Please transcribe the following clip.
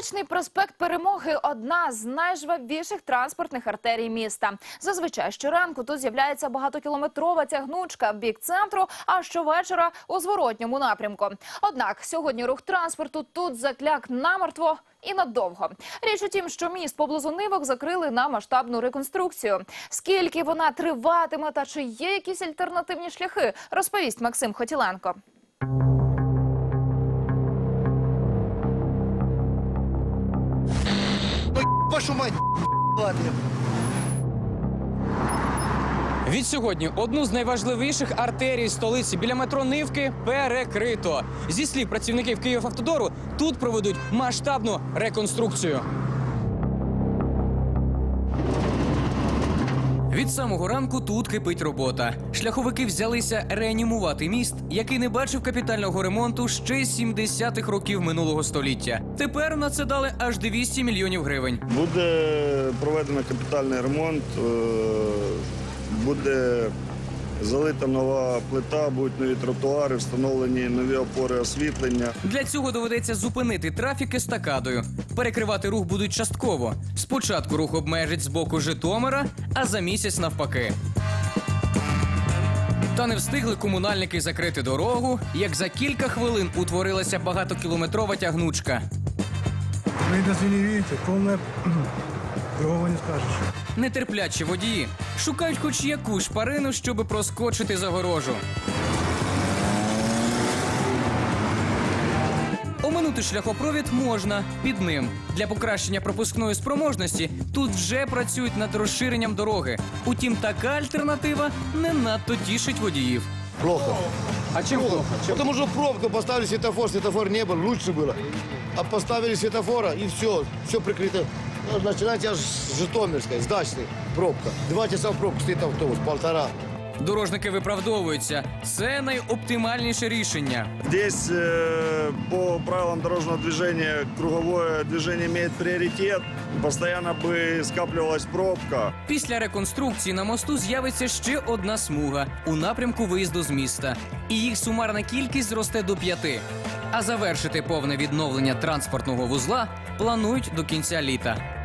Столичний проспект Перемоги одна з найжвавіших транспортних артерій міста. Зазвичай щоранку тут з'являється багатокілометрова тягнучка в бік центру, а щовечора у зворотньому напрямку. Однак сьогодні рух транспорту тут закляк намертво і надовго. Річ у тім, що міст поблизу Нивок закрили на масштабну реконструкцію. Скільки вона триватиме та чи є якісь альтернативні шляхи, розповість Максим Хотіленко. Вашу мать, ладно. Від сьогодні одну з найважливіших артерій столиці біля метро Нивки перекрито. Зі слів працівників Київавтодору, тут проведуть масштабну реконструкцію. Від самого ранку тут кипить робота. Шляховики взялися реанімувати міст, який не бачив капітального ремонту ще з 70-х років минулого століття. Тепер на це дали аж 200 мільйонів гривень. Буде проведено капітальний ремонт, е, буде залита нова плита, будуть нові тротуари, встановлені нові опори освітлення. Для цього доведеться зупинити трафік естакадою. Перекривати рух будуть частково. Спочатку рух обмежить з боку Житомира, а за місяць навпаки. Та не встигли комунальники закрити дорогу, як за кілька хвилин утворилася багатокілометрова тягнучка. Даже не видите, полная Другого не скажешь. Нетерплячі водії шукають хоч якусь шпарину, щоби проскочити загорожу. Оминути шляхопровід можна під ним. Для покращення пропускної спроможності тут вже працюють над розширенням дороги. Утім, така альтернатива не надто тішить водіїв. Плохо. А чим плохо? Потому что пробку поставили светофор, светофор не был, лучше было. А поставили светофора и все, все прикрыто. Ну, Начинайте аж с Житомирской, с Дачной, пробка. Два часа в пробку стоит автобус, полтора. Дорожники виправдовуються. Це найоптимальніше рішення. Здесь э, по правилам дорожного движения круговое движение имеет приоритет. Постоянно бы скапливалась пробка. Після реконструкції на мосту з'явиться ще одна смуга у напрямку виїзду з міста. І їх сумарна кількість зросте до п'яти. А завершити повне відновлення транспортного вузла планують до кінця літа.